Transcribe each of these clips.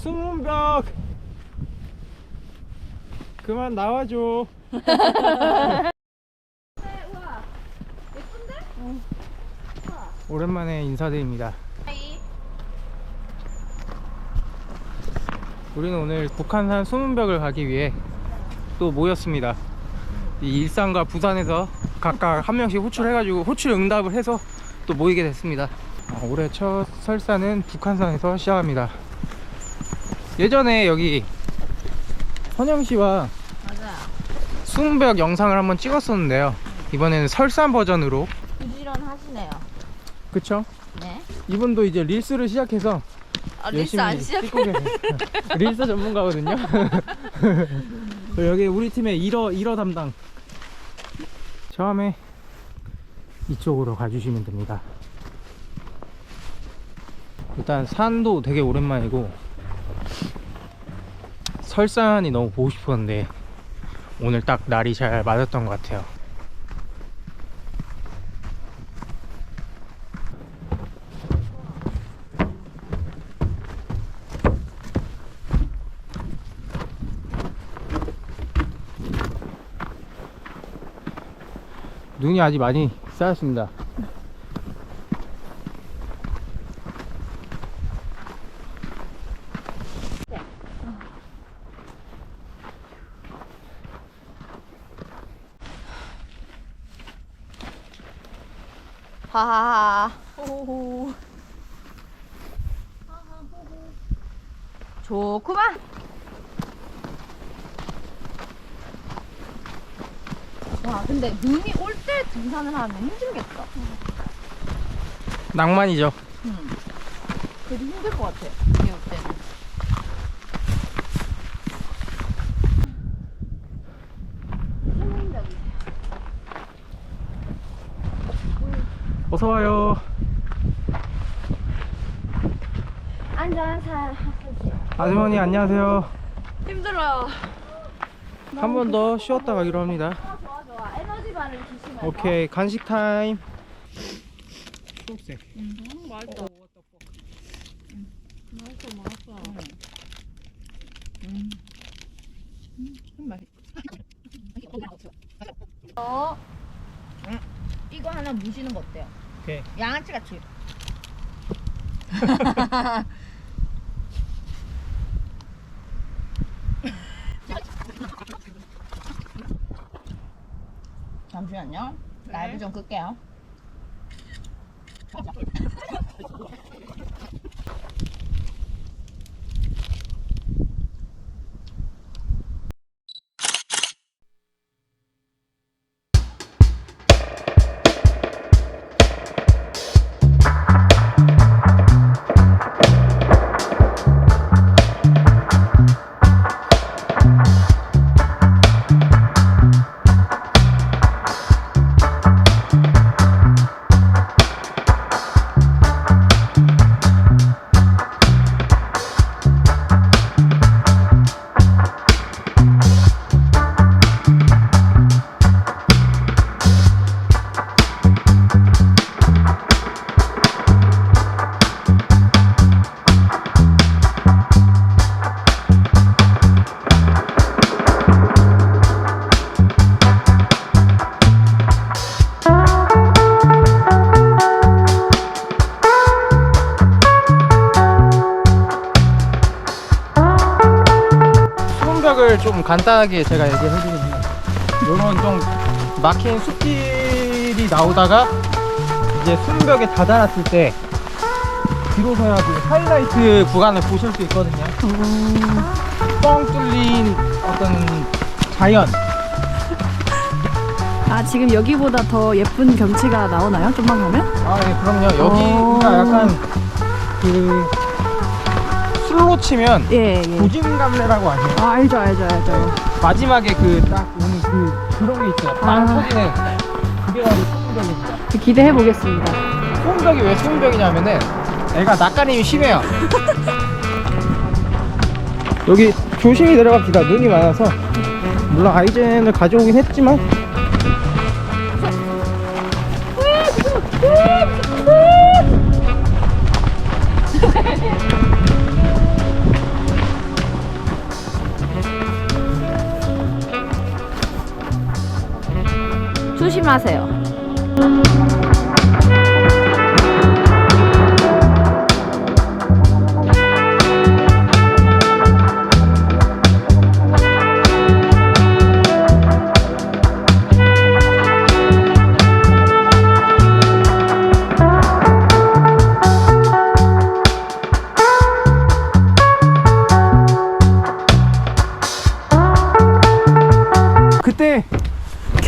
수문벽. 그만 나와줘. 오랜만에 인사드립니다. 우리는 오늘 북한산 수문벽을 가기 위해 또 모였습니다. 이 일산과 부산에서 각각 한 명씩 호출해가지고 호출 응답을 해서 또 모이게 됐습니다. 어, 올해 첫 설사는 북한산에서 시작합니다 예전에 여기 선영 씨와 맞아. 수문벽 영상을 한번 찍었었는데요 이번에는 설산 버전으로 부지런 하시네요. 그쵸? 네. 이분도 이제 릴스를 시작해서 아, 릴스 안 시작. 찍고 계세요 릴스 전문가거든요 여기 우리 팀의 1어, 1어 담당 처음에 이쪽으로 가주시면 됩니다 일단 산도 되게 오랜만이고 설산이 너무 보고 싶었는데 오늘 딱 날이 잘 맞았던 것 같아요. 눈이 아직 많이 쌓였습니다 하하하. 호호호. 좋구만. 와, 근데 눈이 올 때 등산을 하면 힘들겠다. 낭만이죠 응. 그래도 힘들 것 같아. 눈이 올 때는. 힘들다. 어서와요 앉아서 아주머니 안녕하세요 힘들어요. 한 번 더 쉬었다 가기로 합니다 좋아 좋아. 에너지 바를 주시면. 오케이 간식 타임 초록색 음, 맛있어. 맛있어, 맛있어. 음. 음, 맛있어. 어, 음, 이거 하나 무시는 거 어때요? 오케이 양아치 같이. 잠시만요. 라이브 좀 끌게요. 좀 간단하게 제가 해드리면 요런 좀 막힌 숲길이 나오다가 이제 수문벽에 다다랐을 때 비로소야 그 하이라이트 구간을 보실 수 있거든요 뻥 뚫린 어떤 자연 아 지금 여기보다 더 예쁜 경치가 나오나요? 좀만 가면? 아, 예, 그럼요. 여기가 어. 약간 그 술로 치면 예 예. 고진감래라고 아세요? 아 알죠 알죠 알죠. 마지막에 그 딱 오는 그 그런 게 있어요. 빵 아. 터지는 그게 바로 수문벽입니다. 기대해 보겠습니다. 수문벽이 왜 수문벽이냐면은 애가 낯가림이 심해요. 여기 조심히 내려갑시다. 눈이 많아서 물론 아이젠을 가져오긴 했지만 조심하세요.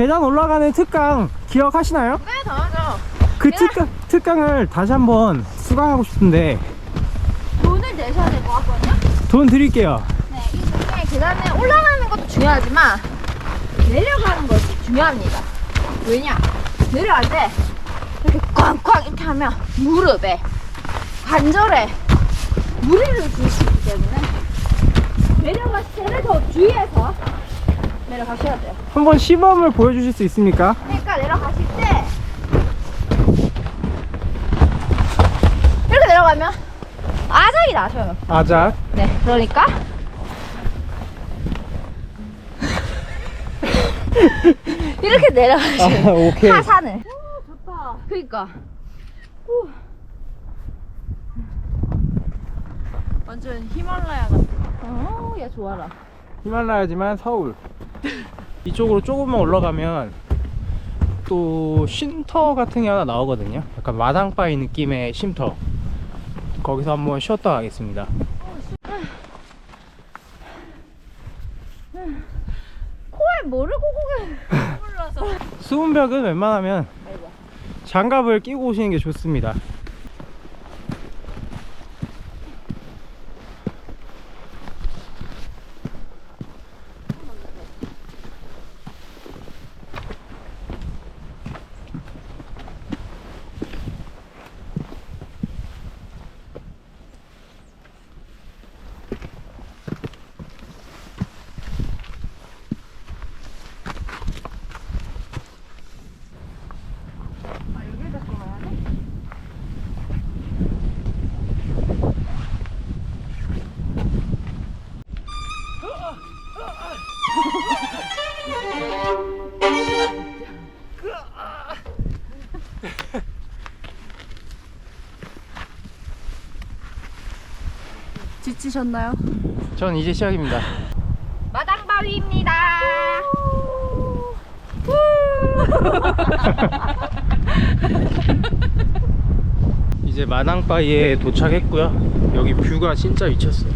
계단 올라가는 특강 기억하시나요? 네, 당하죠. 그 특강, 특강을 다시 한번 수강하고 싶은데 돈을 내셔야 될 것 같거든요. 돈 드릴게요. 네, 이 중에 계단에 올라가는 것도 중요하지만 내려가는 것이 중요합니다. 왜냐? 내려갈 때 이렇게 꽝꽝 이렇게 하면 무릎에 관절에 무리를 줄 수 있기 때문에 내려갔을 때는 더 주의해서 내려가셔야 돼요. 한번 시범을 보여주실 수 있습니까? 그러니까 내려가실 때 이렇게 내려가면 아작이 나셔요. 아작. 네, 그러니까 이렇게 내려가시면 아, 오케이. 하산을. 좋다. 그러니까. 완전 히말라야 같아. 어, 야 좋아라. 히말라야지만 서울. 이쪽으로 조금만 올라가면 또 쉼터 같은 게 하나 나오거든요. 약간 마당바위 느낌의 쉼터. 거기서 한번 쉬었다 가겠습니다. 코에 뭐를 꽂고 가? 수은벽은 웬만하면 장갑을 끼고 오시는 게 좋습니다. 지치셨나요? 전 이제 시작입니다. 마당바위입니다. 이제 마당바위에 도착했고요. 여기 뷰가 진짜 미쳤어요.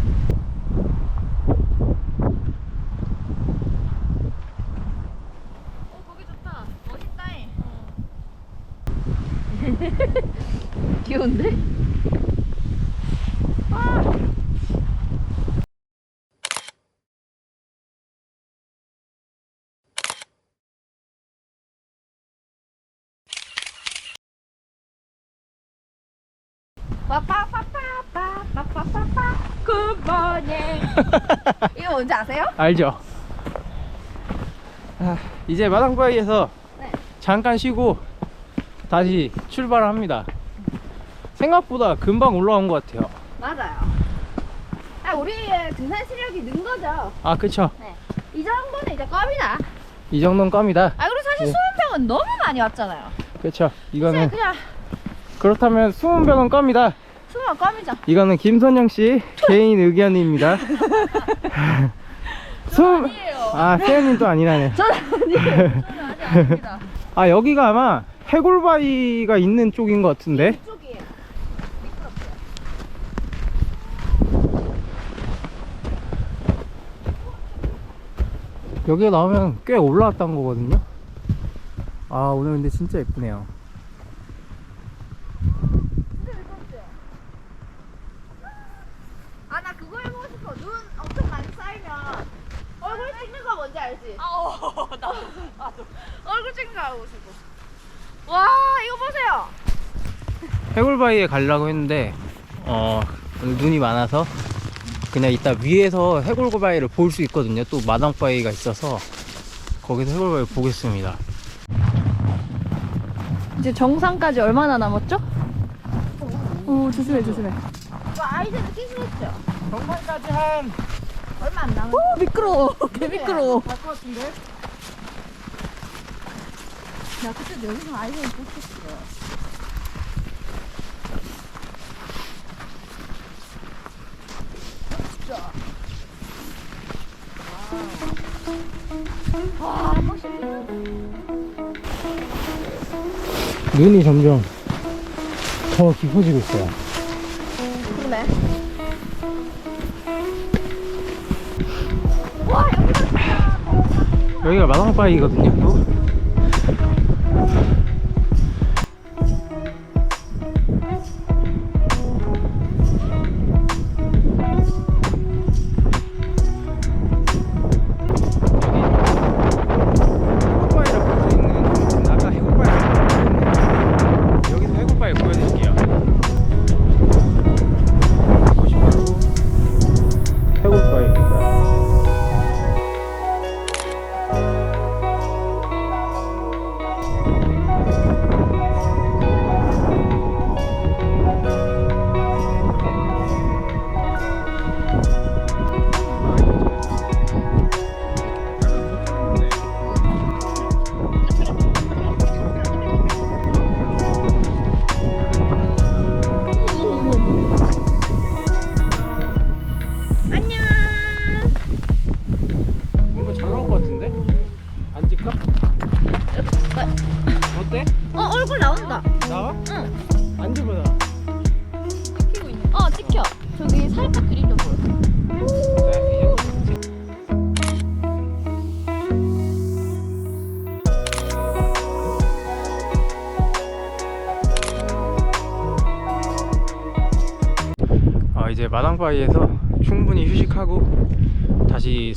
어, 거기 좋다. 멋있다잉. 귀여운데? 빠빠빠빠빠빠빠빠 굿모닝 이거 뭔지 아세요? 알죠? 아, 이제 마당바위에서 네. 잠깐 쉬고 다시 출발을 합니다. 생각보다 금방 올라온 것 같아요. 맞아요. 아, 우리의 등산 실력이 는 거죠. 아, 그쵸. 네. 이 정도는 이제 껌이다. 이 정도는 껌이다. 아, 그리고 사실 네. 수은병은 너무 많이 왔잖아요. 그쵸. 이거는, 그냥 그렇다면 수문병은 껌이다. 수은 껌이죠. 이거는 김선영 씨 개인 의견입니다. 수문, 아니에요. 아, 세연님 또 아니라네. 저는 아직 아닙니다. 아, 여기가 아마 해골바위가 있는 쪽인 것 같은데. 이쪽이에요. 여기가 나오면 꽤 올라왔던 거거든요. 아, 오늘 근데 진짜 예쁘네요. 아, 나 그거 해보고 싶어. 눈 엄청 많이 쌓이면 얼굴 찍는 거 뭔지 알지? 아, 어, 나도, 나도. 얼굴 찍는 거 알고 싶어. 와, 이거 보세요. 해골바위에 가려고 했는데 어 눈이 많아서 그냥 이따 위에서 해골바위를 볼 수 있거든요 또 마당바위가 있어서 거기서 해골바위 보겠습니다 이제 정상까지 얼마나 남았죠? 오 조심해 조심해. 이거 아이들은 끼시겠죠? 정상까지 한 얼마 안 남았어. 오 미끄러워. 개 미끄러워. 갈것 같은데? 야, 그때 여기서 아이폰 뽑혔어. 눈이 점점 더 깊어지고 있어요. 그러네. 여기가 여기가 마당바위거든요. 또.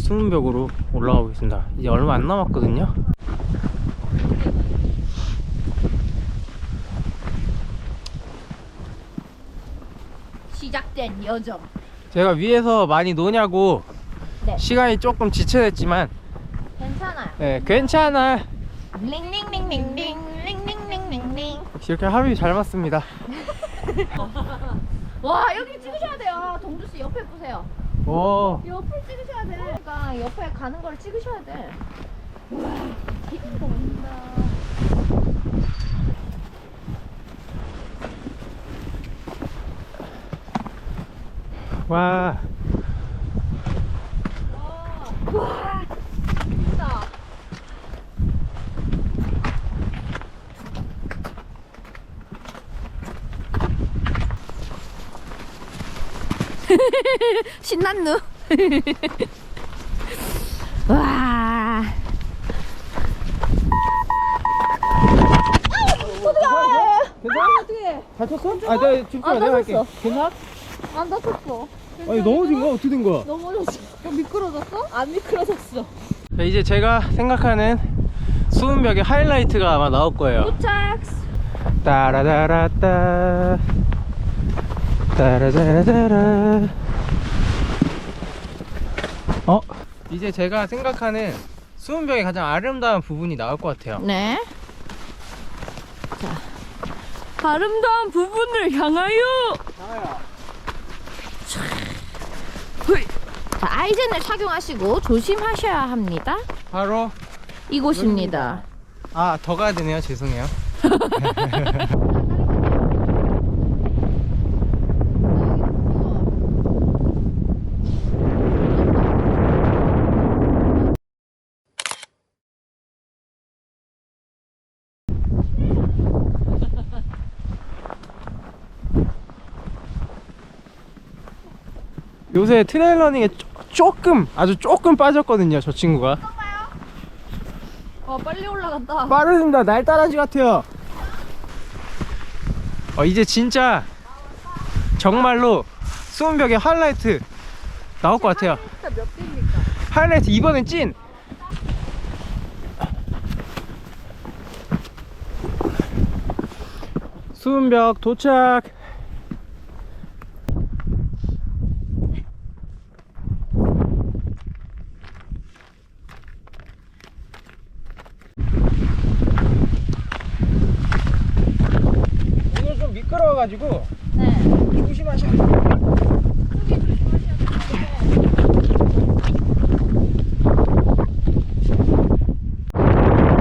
수문벽으로 올라가 보겠습니다. 이제 얼마 안 남았거든요. 시작된 여정. 제가 위에서 많이 노냐고 네. 시간이 조금 지체됐지만 괜찮아요. 네, 괜찮아. 링링링링링 링링링링링. 역시 이렇게 합이 잘 맞습니다. 와, 여기 찍으셔야 돼요. 동주 씨 옆에 보세요. 오, 옆을 찍으셔야 돼. 그러니까 옆에 가는 걸 찍으셔야 돼. 와, 기분. 와, 와, 신났누? 와. 괜찮아? 어떻게? 다쳤어? 아, 내가 안 내가 할게. 다쳤어. 괜찮아? 안 다쳤어. 아니 넘어진 거야? 어떻게 된 거야? 넘어졌어. 미끄러졌어? 안 미끄러졌어. 자, 이제 제가 생각하는 수문벽의 하이라이트가 아마 나올 거예요. 도착. 따라다라따 따라다라따라 어? 이제 제가 생각하는 수문벽의 가장 아름다운 부분이 나올 것 같아요 네. 아름다운 부분을 향하여. 자, 아이젠을 착용하시고 조심하셔야 합니다. 바로 이곳입니다. 아 더 가야 되네요 죄송해요 요새 트레일러닝에 쪼- 조금 아주 조금 빠졌거든요 저 친구가. 와, 빨리 올라간다. 빠르습니다. 날 따라지 같아요. 어, 이제 진짜 정말로 수원벽의 하이라이트 나올 것 같아요. 몇 개입니까? 하이라이트 이번엔 찐! 수은벽 도착 좀 미끄러워가지고 네. 조심하셔야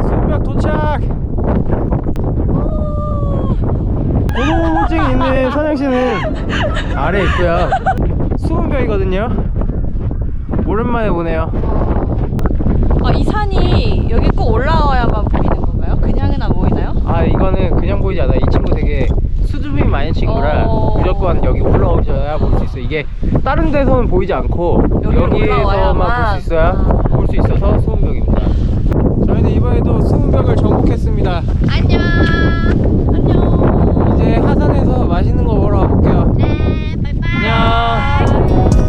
수은벽 도착 아래 있고요. 수문벽이거든요. 오랜만에 보네요. 아, 이 산이 여기 꼭 올라와야만 보이는 건가요? 그냥은 안 보이나요? 아 이거는 그냥 보이지 않아. 이 친구 되게 수줍음이 많은 친구라 어. 무조건 여기 올라오셔야 볼 수 있어. 이게 다른 데서는 보이지 않고 여기로 여기에서만 올라와야만. 볼수 있어야 아. 볼수 있어서 수문벽입니다. 저희는 이번에도 수문벽을 정복했습니다. 안녕. 안녕. 이제 하산해서 맛있는 거 먹으러 가볼게요. 네, 바이바이. 안녕.